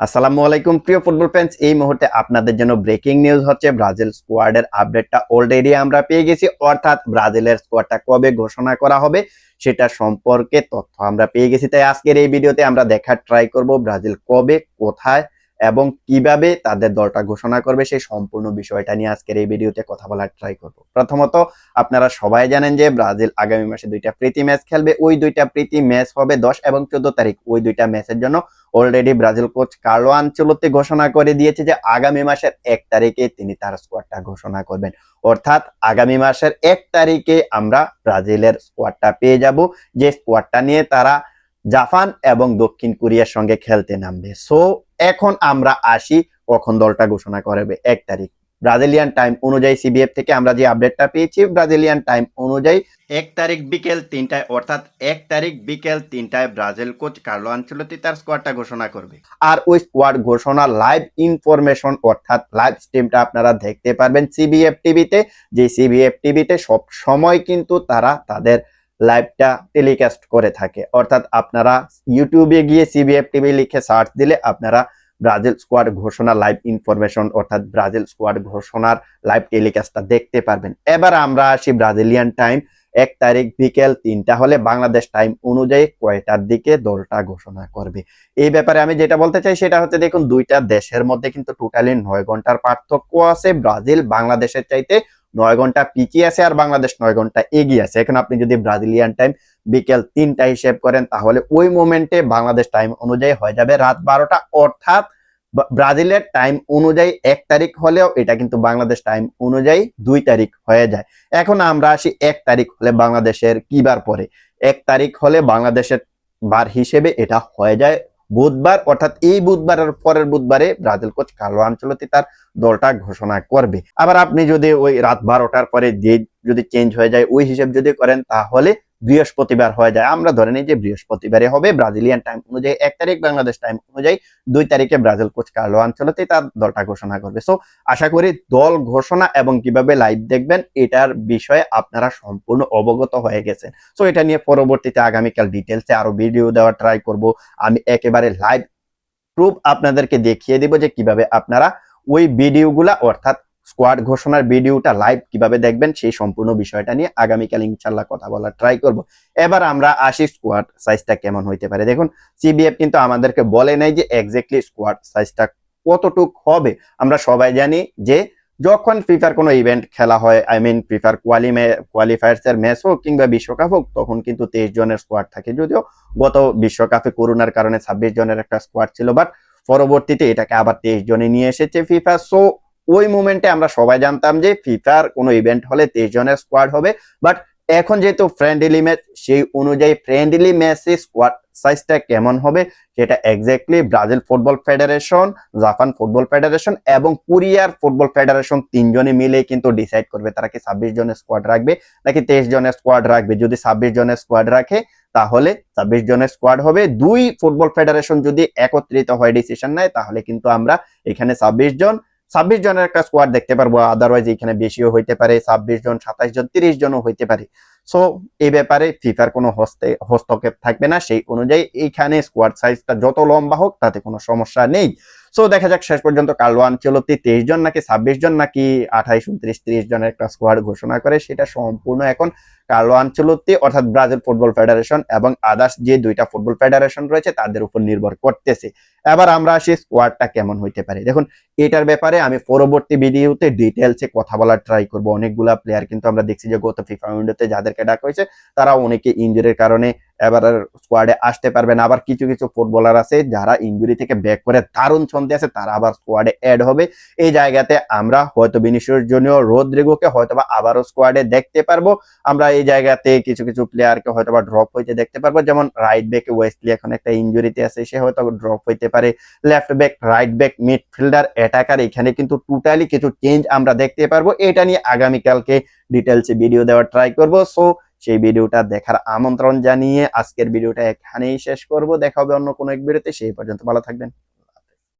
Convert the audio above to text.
আসসালামু আলাইকুম, প্রিয় ফুটবল ফ্যান্স এই মুহূর্তে আপনাদের জন্য ব্রেকিং নিউজ হচ্ছে, ব্রাজিল স্কোয়াডের আপডেটটা অলরেডি আমরা পেয়ে গেছি। অর্থাৎ ব্রাজিলের স্কোয়াডটা কবে ঘোষণা করা হবে, সেটা সম্পর্কে তথ্য আমরা পেয়ে গেছি। তাই আজকের এই ভিডিওতে আমরা দেখার ট্রাই করব, ব্রাজিল কবে, কোথায় এবং কীভাবে তাদের দলটা ঘোষণা করবে সেই সম্পূর্ণ বিষয়টা নিয়ে আজকের এই ভিডিওতে কথা বলার ট্রাই করব। প্রথমত, আপনারা সবাই জানেন যে ব্রাজিল আগামী মাসে দুইটা প্রীতি ম্যাচ খেলবে। ওই দুইটা প্রীতি ম্যাচ হবে দশ এবং চোদ্দ তারিখ। ওই দুইটা ম্যাচের জন্য already Brazil coach Carlo Ancelotti ঘোষণা করে দিয়েছে যে আগামী মাসের এক তারিখে তিনি তার স্কোয়াডটা ঘোষণা করবেন। অর্থাৎ আগামী মাসের এক তারিখে আমরা ব্রাজিলের স্কোয়াডটা পেয়ে যাব। যে স্কোয়াডটা নিয়ে তারা জাপান এবং দক্ষিণ কোরিয়ার সঙ্গে খেলতে নামবে। সো এখন আমরা আসি কখন দলটা ঘোষণা করবে। এক তারিখ। ব্রাজিলিয়ান টাইম অনুযায়ী সিবিএফ থেকে আমরা যে আপডেটটা পেয়েছি, ব্রাজিলিয়ান টাইম অনুযায়ী এক তারিখ বিকেল তিনটায়, অর্থাৎ এক তারিখ বিকেল তিনটায় ব্রাজিল কোচ কার্লো আনচেলতি তার স্কোয়াডটা ঘোষণা করবে। আর ওই স্কোয়াড ঘোষণা লাইভ ইনফরমেশন অর্থাৎ লাইভ স্ট্রিমটা আপনারা দেখতে পারবেন সিবিএফ টিভিতে যে সিবিএফ টিভিতে সব সময় কিন্তু তারা তাদের লাইভটা টেলিকাস্ট করে থাকে। অর্থাৎ আপনারা ইউটিউবে গিয়ে সিবিএফ টিভি লিখে সার্চ দিলে আপনারা ব্রাজিল স্কোয়াড ঘোষণা লাইভ ইনফরমেশন অর্থাৎ ব্রাজিল স্কোয়াড ঘোষণার লাইভ টেলিকাস্টটা দেখতে পারবেন। এবার আমরা আসি ব্রাজিলিয়ান টাইম এক তারিখ বিকেল তিনটা হলে বাংলাদেশ টাইম অনুযায়ী কয়টার দিকে দলটা ঘোষণা করবে? এই ব্যাপারে আমি যেটা বলতে চাই সেটা হচ্ছে দেখুন, দুইটা দেশের মধ্যে কিন্তু টোটালি নয় ঘণ্টার পার্থক্য আছে। ব্রাজিল বাংলাদেশের চাইতে নয় ঘণ্টা পিছিয়ে আছে আর বাংলাদেশ নয় ঘণ্টা এগিয়ে আছে। এখন আপনি যদি ব্রাজিলিয়ান টাইম বিকেল তিনটা হিসেব করেন, তাহলে ওই মোমেন্টে বাংলাদেশ টাইম অনুযায়ী হয়ে যাবে রাত বারোটা। অর্থাৎ ব্রাজিলের টাইম অনুযায়ী এক তারিখ হলেও এটা কিন্তু বাংলাদেশ টাইম অনুযায়ী দুই তারিখ হয়ে যায়। এখন আমরা আসি এক তারিখ হলে বাংলাদেশের কি বার পরে। এক তারিখ হলে বাংলাদেশের বার হিসেবে এটা হয়ে যায়। বুধবার, অর্থাৎ এই বুধবারের পরের বুধবারে ব্রাজিল কোচ কালো আঞ্চলতে তার দলটা ঘোষণা করবে। আবার আপনি যদি ওই রাত বারোটার পরে যদি চেঞ্জ হয়ে যায়, ওই হিসেব যদি করেন, তাহলে বৃহস্পতিবার হয়ে যায়। আমরা ধরে নিই যে বৃহস্পতিবারে হবে, ব্রাজিলিয়ান টাইম অনুযায়ী এক তারিখ, বাংলাদেশ টাইম অনুযায়ী দুই তারিখে ব্রাজিল কোচ কার্লো আনচেলতি তার দলটা ঘোষণা করবে। সো আশা করি দল ঘোষণা এবং কীভাবে লাইভ দেখবেন এটার বিষয়ে আপনারা সম্পূর্ণ অবগত হয়ে গেছেন। সো এটা নিয়ে পরবর্তীতে আগামীকাল ডিটেলসে আরও ভিডিও দেওয়ার ট্রাই করব। আমি একেবারে লাইভ প্রুফ আপনাদেরকে দেখিয়ে দিব যে কীভাবে আপনারা ওই ভিডিওগুলা অর্থাৎ স্কোয়াড ঘোষণার ভিডিওটা লাইভ কীভাবে দেখবেন সেই সম্পূর্ণ বিষয়টা নিয়ে আগামীকাল ইনশাল্লাহ কথা বলার ট্রাই করব। এবার আমরা আসি স্কোয়াড সাইজটা কেমন হইতে পারে। দেখুন সিবিএফ কিন্তু আমাদেরকে বলে নাই যে এক্স্যাক্টলি স্কোয়াড সাইজটা কতটুক হবে। আমরা সবাই জানি যে যখন ফিফার কোনো ইভেন্ট খেলা হয় আই মিন ফিফার কোয়ালি কোয়ালিফায়ার্স এর ম্যাচ হোক কিংবা বিশ্বকাপ হোক, তখন কিন্তু তেইশ জনের স্কোয়াড থাকে। যদিও গত বিশ্বকাপে করোনার কারণে ছাব্বিশ জনের একটা স্কোয়াড ছিল বাট পরবর্তীতে এটাকে আবার তেইশ জনে নিয়ে এসেছে ফিফা সো ওই মুমেন্টে আমরা সবাই জানতাম যে ফিফার কোনো ইভেন্ট হলে তেইশ জনের স্কোয়াড হবে। বাট এখন যেহেতু ফ্রেন্ডলি ম্যাচ সেই অনুযায়ী ফ্রেন্ডলি ম্যাচে স্কোয়াড সাইজটা কেমন হবে সেটা exactly Brazil football federation Japan football federation এবং কোরিয়ার ফুটবল ফেডারেশন তিনজনে মিলে কিন্তু ডিসাইড করবে তারা কি ছাব্বিশ জনের স্কোয়াড রাখবে নাকি তেইশ জনের স্কোয়াড রাখবে। যদি ছাব্বিশ জনের স্কোয়াড রাখে, তাহলে ছাব্বিশ জনের স্কোয়াড হবে। দুই ফুটবল ফেডারেশন যদি একত্রিত হয় ডিসিশন নেয়, তাহলে কিন্তু আমরা এখানে ছাব্বিশ জন ছাব্বিশ জনের একটা স্কোয়াড দেখতে পারব আদারওয়াইজ এখানে বেশিও হইতে পারে, ছাব্বিশ জন সাতাশ জন, তিরিশ জনও হইতে পারে। সো এই ব্যাপারে ফিফার কোনো হস্তে, হস্তক্ষেপ থাকবে না, সেই অনুযায়ী এইখানে স্কোয়াড সাইজটা যত লম্বা হোক, তাতে কোনো সমস্যা নেই। সো দেখা যাক শেষ পর্যন্ত কার্লো আনচেলতি তেইশ জন নাকি ছাব্বিশ জন নাকি আঠাইশ, উনত্রিশ, তিরিশ জনের একটা স্কোয়াড ঘোষণা করে, সেটা সম্পূর্ণ এখন কার্লো আনচেলতি অর্থাৎ ব্রাজিল ফুটবল ফেডারেশন এবং আদার্স যে দুইটা ফুটবল ফেডারেশন রয়েছে, তাদের উপর নির্ভর করতেছে। এবার আমরা আসি স্কোয়াডটা কেমন হইতে পারে। দেখুন, এটার ব্যাপারে আমি পরবর্তী ভিডিওতে ডিটেলসে কথা বলার ট্রাই করব। অনেকগুলা প্লেয়ার কিন্তু আমরা দেখছি যে গত ফিফা উইন্ডোতে যাদেরকে ডাকা হয়েছে, তারা অনেকে ইঞ্জুরির কারণে এবার স্কোয়াডে আসতে পারবে না। আবার কিছু কিছু ফুটবলার আছে যারা ইঞ্জুরি থেকে ব্যাক করে দারুণ ছন্দে আছে, তারা আবার স্কোয়াডে অ্যাড হবে। এই জায়গাতে আমরা হয়তো বিনিশোর জন্য রোদ্রিগোকে হয়তো বা আবারও স্কোয়াডে দেখতে পারব। আমরা এই জায়গাতে কিছু কিছু প্লেয়ারকে হয়তো বা ড্রপ হইতে দেখতে পারব। যেমন রাইট ব্যাকে ওয়েস্টলি এখন একটা ইঞ্জুরিতে আছে, সে হয়তো ড্রপ হইতে পারে। Left back right back midfielder attacker এখানে কিন্তু টোটালি কিছু চেঞ্জ আমরা দেখতে পারব। এটা নিয়ে আগামীকালকে ডিটেলসে ভিডিও দেওয়ার ট্রাই করব। সো সেই ভিডিওটা দেখার আমন্ত্রণ জানিয়ে আজকের ভিডিওটা এখানেই শেষ করব। দেখা হবে অন্য কোনো এক ভিডিওতে, সেই পর্যন্ত ভালো থাকবেন।